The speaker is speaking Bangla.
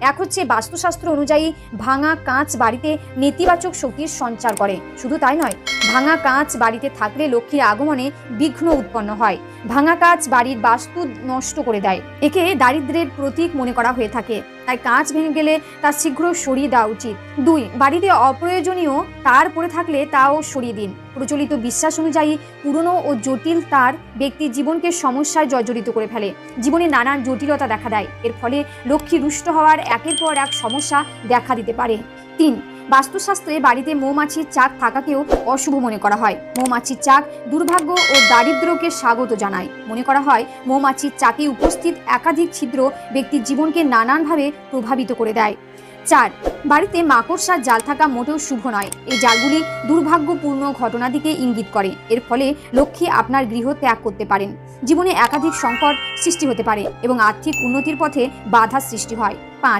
এক হচ্ছে বাস্তুশাস্ত্র অনুযায়ী ভাঙা কাঁচ বাড়িতে নেতিবাচক শক্তির সঞ্চার করে। শুধু তাই নয় ভাঙা কাঁচ বাড়িতে থাকলে লক্ষ্মীর আগমনে বিঘ্ন উৎপন্ন হয়। ভাঙা কাঁচ বাড়ির বাস্তু নষ্ট করে দেয়। একে দারিদ্রের প্রতীক মনে করা হয়ে থাকে। তাই কাঁচ ভেঙে গেলে তা শীঘ্র সরিয়ে দেওয়া উচিত। দুই, বাড়িতে অপ্রয়োজনীয় তার পড়ে থাকলে তাও সরিয়ে দিন। প্রচলিত বিশ্বাস অনুযায়ী পুরনো ও জটিল তার ব্যক্তির জীবনকে সমস্যায় জর্জরিত করে ফেলে। জীবনে নানান জটিলতা দেখা দেয়। এর ফলে লক্ষ্মী রুষ্ট হওয়ার একের পর এক সমস্যা দেখা দিতে পারে। তিন বাস্তুশাস্ত্রে বাড়িতে মৌমাছির চাক থাকাকেও অশুভ মনে করা হয়। মৌমাছির চাক দুর্ভাগ্য ও দারিদ্র্যকে স্বাগত জানায়। মনে করা হয়, মৌমাছির চাকে উপস্থিত একাধিক ছিদ্র ব্যক্তির জীবনকে নানানভাবে প্রভাবিত করে দেয়। চার, বাড়িতে মাকড়সার জাল থাকা মোটেও শুভ নয়। এই জালগুলি দুর্ভাগ্যপূর্ণ ঘটনা দিকে ইঙ্গিত করে। এর ফলে লক্ষ্মী আপনার গৃহ ত্যাগ করতে পারেন। জীবনে একাধিক সংকট সৃষ্টি হতে পারে এবং আর্থিক উন্নতির পথে বাধা সৃষ্টি হয়।